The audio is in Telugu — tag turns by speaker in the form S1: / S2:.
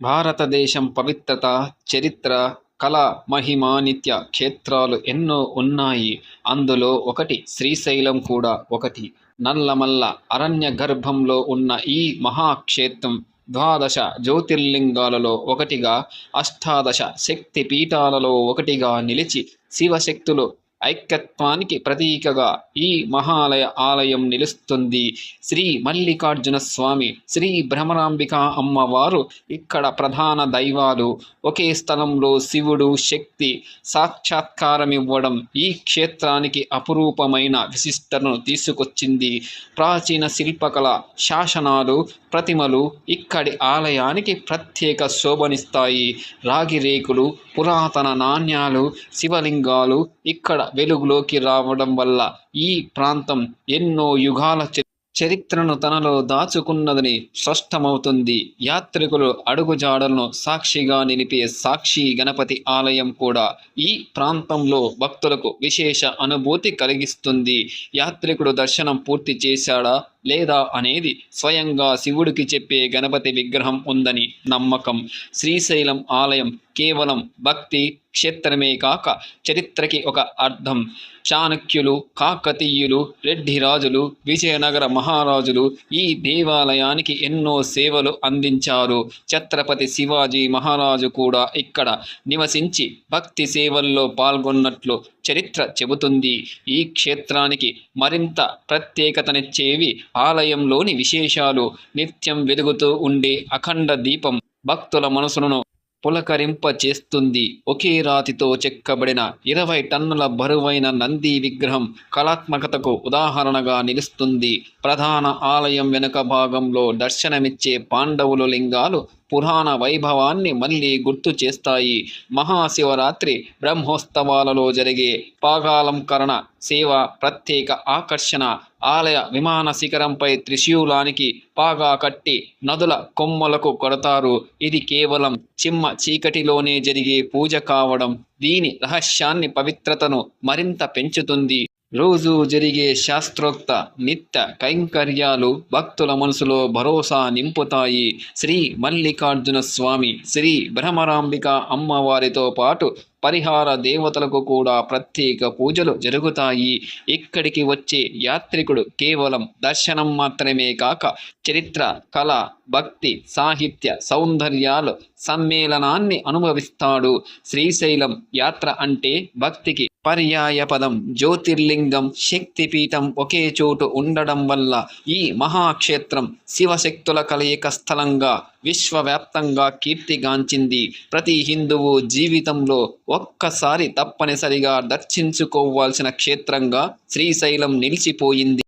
S1: భారతదేశం పవిత్రత చరిత్ర కళ మహిమానిత్య క్షేత్రాలు ఎన్నో ఉన్నాయి. అందులో ఒకటి శ్రీశైలం కూడా ఒకటి. నల్లమల్ల అరణ్య గర్భంలో ఉన్న ఈ మహాక్షేత్రం ద్వాదశ జ్యోతిర్లింగాలలో ఒకటిగా అష్టాదశ శక్తి పీఠాలలో ఒకటిగా నిలిచి శివశక్తులు ఐక్యత్వానికి ప్రతీకగా ఈ మహాలయ ఆలయం నిలుస్తుంది. శ్రీ మల్లికార్జున స్వామి శ్రీ భ్రమరాంబిక అమ్మవారు ఇక్కడ ప్రధాన దైవాలు. ఒకే స్థలంలో శివుడు శక్తి సాక్షాత్కారమివ్వడం ఈ క్షేత్రానికి అపురూపమైన విశిష్టతను తీసుకొచ్చింది. ప్రాచీన శిల్పకళ శాసనాలు ప్రతిమలు ఇక్కడి ఆలయానికి ప్రత్యేక శోభనిస్తాయి. రాగి రేకులు పురాతన నాణ్యాలు శివలింగాలు ఇక్కడ వెలుగులోకి రావడం వల్ల ఈ ప్రాంతం ఎన్నో యుగాల చరిత్రను తనలో దాచుకున్నదని స్పష్టమవుతుంది. యాత్రికులు అడుగుజాడలను సాక్షిగా నిలిపే సాక్షి గణపతి ఆలయం కూడా ఈ ప్రాంతంలో భక్తులకు విశేష అనుభూతి కలిగిస్తుంది. యాత్రికుడు దర్శనం పూర్తి చేశాడా? లేదా అనేది స్వయంగా శివుడికి చెప్పే గణపతి విగ్రహం ఉందని నమ్మకం. శ్రీశైలం ఆలయం కేవలం భక్తి క్షేత్రమే కాక చరిత్రకి ఒక అర్థం. చాణక్యులు కాకతీయులు రెడ్డి రాజులు విజయనగర మహారాజులు ఈ దేవాలయానికి ఎన్నో సేవలు అందించారు. ఛత్రపతి శివాజీ మహారాజు కూడా ఇక్కడ నివసించి భక్తి సేవల్లో పాల్గొన్నట్లు చరిత్ర చెబుతుంది. ఈ క్షేత్రానికి మరింత ప్రత్యేకతనిచ్చేవి ఆలయంలోని విశేషాలు. నిత్యం వెలుగుతూ ఉండే అఖండ దీపం భక్తుల మనసులను పులకరింప చేస్తుంది ఒకే రాతితో చెక్కబడిన ఇరవై టన్నుల బరువైన నంది విగ్రహం కళాత్మకతకు ఉదాహరణగా నిలుస్తుంది. ప్రధాన ఆలయం వెనుక భాగంలో దర్శనమిచ్చే పాండవులు లింగాలు పురాణ వైభవాన్ని మళ్ళీ గుర్తు చేస్తాయి. మహాశివరాత్రి బ్రహ్మోత్సవాలలో జరిగే పాగాలంకరణ సేవ ప్రత్యేక ఆకర్షణ ఆలయ విమాన శిఖరంపై త్రిశూలానికి పాగా కట్టి నదుల కొమ్మలకు కొడతారు. ఇది కేవలం చిమ్మ చీకటిలోనే జరిగే పూజ కావడం. దీని రహస్యాన్ని పవిత్రతను మరింత పెంచుతుంది. రోజు జరిగే శాస్త్రోక్త నిత్య కైంకర్యాలు భక్తుల మనసులో భరోసా నింపుతాయి. శ్రీ మల్లికార్జున స్వామి శ్రీ బ్రహ్మరాంబిక అమ్మవారితో పాటు పరిహార దేవతలకు కూడా ప్రత్యేక పూజలు జరుగుతాయి. ఇక్కడికి వచ్చే యాత్రికుడు కేవలం దర్శనం మాత్రమే కాక చరిత్ర కళ భక్తి సాహిత్య సౌందర్యాలు సమ్మేళనాన్ని అనుభవిస్తాడు. శ్రీశైలం యాత్ర అంటే భక్తికి పర్యాయ పదం. జ్యోతిర్లింగం శక్తిపీఠం ఒకే చోటు ఉండడం వల్ల ఈ మహాక్షేత్రం శివశక్తుల కలయిక స్థలంగా విశ్వవ్యాప్తంగా కీర్తిగాంచింది. ప్రతి హిందువు జీవితంలో ఒక్కసారి తప్పనిసరిగా దర్శించుకోవాల్సిన క్షేత్రంగా శ్రీశైలం నిలిచిపోయింది.